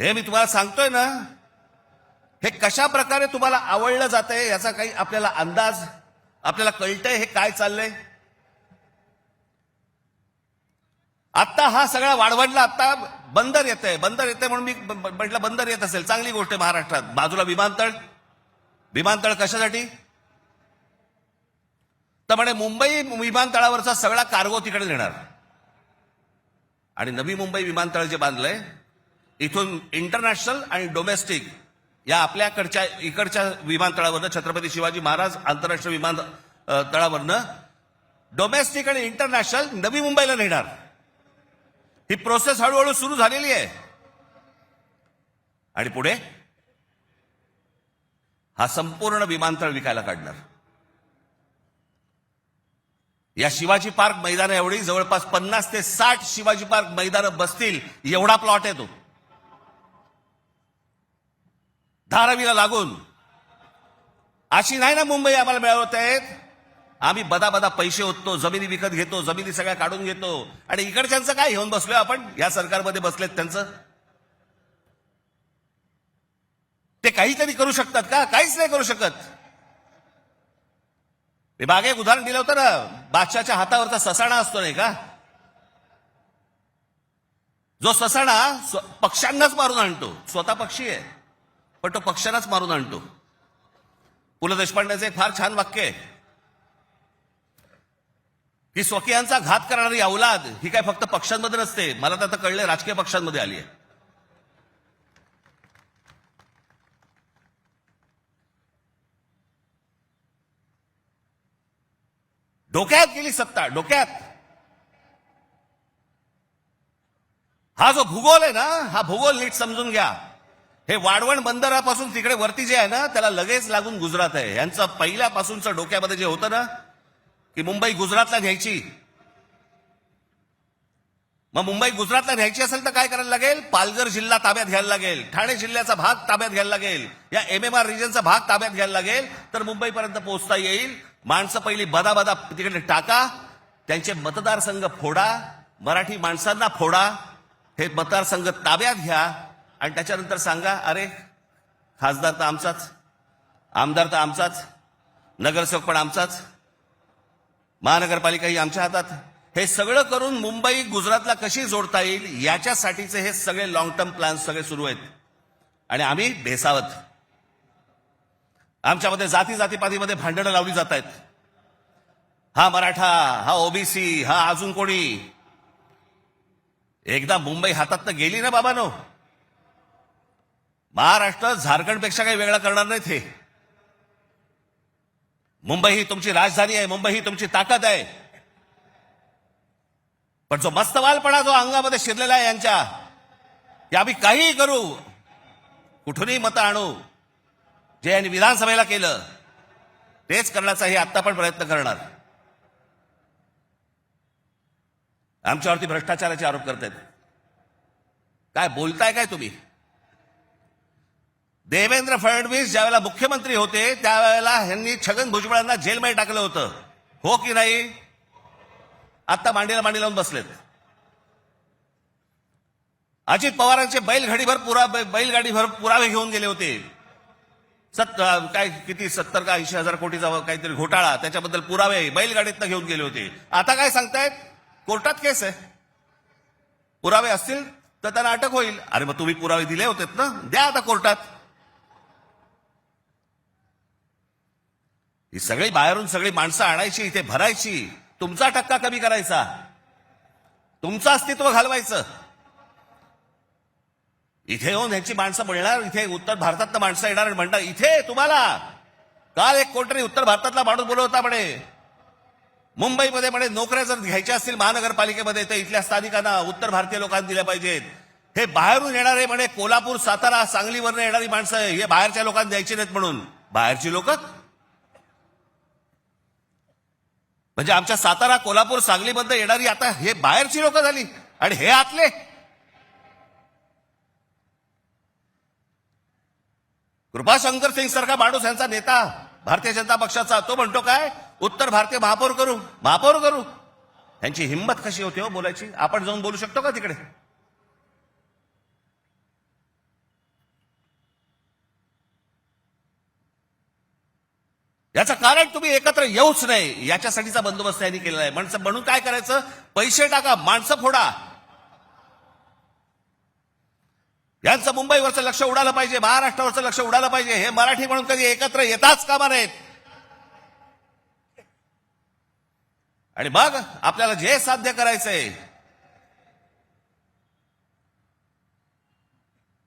हे मी तुम्हाला सांगतोय ना हे कशा प्रकारे तुम्हाला आवडलं जातंय याचा काही आपल्याला अंदाज आपल्याला कळतंय हे काय चाललंय? आत्ता हा सगळा वाढवडला आता बंदर येत आहे बंदर येते म्हणून मी ब- म्हटलं बंदर येत असेल. चांगली गोष्ट आहे महाराष्ट्रात. बाजूला विमानतळ. विमानतळ कशासाठी? तर म्हणे मुंबई विमानतळावरचा सगळा कार्गो तिकडे नेणार. आणि नवी मुंबई विमानतळ जे बांधलंय इथून इंटरनॅशनल आणि डोमेस्टिक या आपल्याकडच्या इकडच्या विमानतळावरनं छत्रपती शिवाजी महाराज आंतरराष्ट्रीय विमान तळावरनं डोमेस्टिक आणि इंटरनॅशनल नवी मुंबईला नेणार. ही प्रोसेस हळूहळू सुरू झालेली आहे. आणि पुढे? हा संपूर्ण विमानतळ विकायला काढणार. या शिवाजी पार्क मैदाना एवढी जवळपास पन्नास ते साठ शिवाजी पार्क मैदानं बसतील एवढा प्लॉट आहे तो. धारावीला लागून. अशी नाही ना मुंबई आम्हाला मिळवत आहेत? आम्ही बदा बदा पैसे ओततो जमिनी विकत घेतो जमिनी सगळ्या काढून घेतो. आणि इकडच्यांचं काय घेऊन बसलोय आपण? या सरकारमध्ये बसलेत त्यांचं? ते काहीतरी करू शकतात का? काहीच नाही करू शकत. मी मागे एक उदाहरण दिलं होतं ना बादशाच्या हातावरचा ससाणा असतो नाही का? जो ससाणा स्व- पक्ष्यांनाच मारून आणतो. स्वतः पक्षी आहे. पण तो पक्षालाच मारून आणतो. पु ल देशपांडेचं एक फार छान वाक्य आहे. की स्वकीयांचा घात करणारी अवलाद ही काय फक्त पक्षांमध्ये नसते. मला तर आता कळले राजकीय पक्षांमध्ये आली आहे. डोक्यात गेली सत्ता डोक्यात. हा जो भूगोल आहे ना हा भूगोल नीट समजून घ्या. हे वाढवण बंदरापासून तिकडे वरती जे आहे ना त्याला लगेच लागून गुजरात आहे. यांचं पहिल्यापासूनचं डोक्यामध्ये जे होतं ना की मुंबई गुजरातला न्यायची. मग मुंबई गुजरातला न्यायची असेल तर काय करायला लागेल? पालघर जिल्हा ताब्यात घ्यायला लागेल. ठाणे जिल्ह्याचा भाग ताब्यात घ्यायला लागेल. या एम एम आर रिजनचा भाग ताब्यात घ्यायला लागेल. तर मुंबईपर्यंत पोहोचता येईल. माणसं पहिली बदा बदा तिकडे टाका. त्यांचे मतदारसंघ फोडा. मराठी माणसांना फोडा. हे मतदारसंघ ताब्यात घ्या. आणि त्याच्यानंतर सांगा अरे खासदार तर आमचाच आमदार तर आमचाच नगरसेवक पण आमचाच महानगरपालिकाही आमच्या हातात. हे सगळं करून मुंबई गुजरातला कशी जोडता येईल याच्यासाठीचे हे सगळे लॉंग टर्म प्लॅन सगळे सुरू आहेत. आणि आम्ही भेसावत. आमच्यामध्ये जाती जातीपातीमध्ये भांडणं लावली जात आहेत. हा मराठा हा ओबीसी हा अजून कोणी? एकदा मुंबई हातात तर गेली ना बाबानो. महाराष्ट्र झारखंडपेक्षा काही वेगळा करणार नाहीत हे. मुंबई ही तुमची राजधानी आहे मुंबई ही तुमची ताकद आहे. पण जो मस्तवालपणा जो अंगामध्ये शिरलेला आहे यांच्या या आम्ही काहीही करू कुठूनही मतं आणू जे यांनी विधानसभेला केलं तेच करण्याचाही आत्ता पण प्रयत्न करणार. आमच्यावरती भ्रष्टाचाराचे आरोप करतायत. काय बोलताय काय तुम्ही? देवेंद्र फडणवीस ज्यावेळेला मुख्यमंत्री होते त्यावेळेला ह्यांनी छगन भुजबळांना जेलमध्ये टाकलं होतं. हो की नाही? आता मांडीला मांडी लावून बसलेत. अजित पवारांचे बैलगाडीभर पुरा बैलगाडीभर पुरावे घेऊन गेले होते. सत काय किती सत्तर का ऐंशी हजार कोटीचा काहीतरी घोटाळा त्याच्याबद्दल पुरावे बैलगाडीतनं घेऊन गेले होते. आता काय सांगतायत? कोर्टात केस आहे. पुरावे असतील तर त्यांना अटक होईल. अरे मग तुम्ही पुरावे दिले होते ना? द्या आता कोर्टात. ही सगळी बाहेरून सगळी माणसं आणायची इथे भरायची. तुमचा टक्का कमी करायचा. तुमचं अस्तित्व घालवायचं. इथे येऊन ह्यांची माणसं मिळणार इथे उत्तर भारतात माणसं येणार म्हणणार इथे तुम्हाला. काल एक कोणतरी उत्तर भारतातला माणूस बोलवता म्हणे. मुंबईमध्ये म्हणे नोकऱ्या जर घ्यायच्या असतील महानगरपालिकेमध्ये तर इथल्या स्थानिकांना उत्तर भारतीय लोकांना दिल्या पाहिजेत. हे बाहेरून येणारे म्हणे कोल्हापूर सातारा सांगलीवरनं येणारी माणसं हे बाहेरच्या लोकांना द्यायची नाहीत म्हणून. बाहेरची लोक म्हणजे आमच्या सातारा कोल्हापूर सांगलीमध्ये येणारी आता हे बाहेरची लोक झाली आणि हे आतले. कृपाशंकर सिंग सारखा माणूस यांचा नेता भारतीय जनता पक्षाचा तो म्हणतो काय? उत्तर भारतीय महापौर करू महापौर करू. यांची हिंमत कशी होती हो बोलायची? आपण जाऊन बोलू शकतो का तिकडे? याचं कारण तुम्ही एकत्र येऊच नाही. याच्यासाठीचा बंदोबस्त यांनी केलेला आहे. म्हणजे म्हणून काय करायचं? पैसे टाका माणसं फोडा. यांचं मुंबईवरचं लक्ष उडालं पाहिजे महाराष्ट्रावरचं लक्ष उडालं पाहिजे. हे मराठी म्हणून कधी एकत्र येताच कामा नाहीत आणि मग आपल्याला जे साध्य करायचंय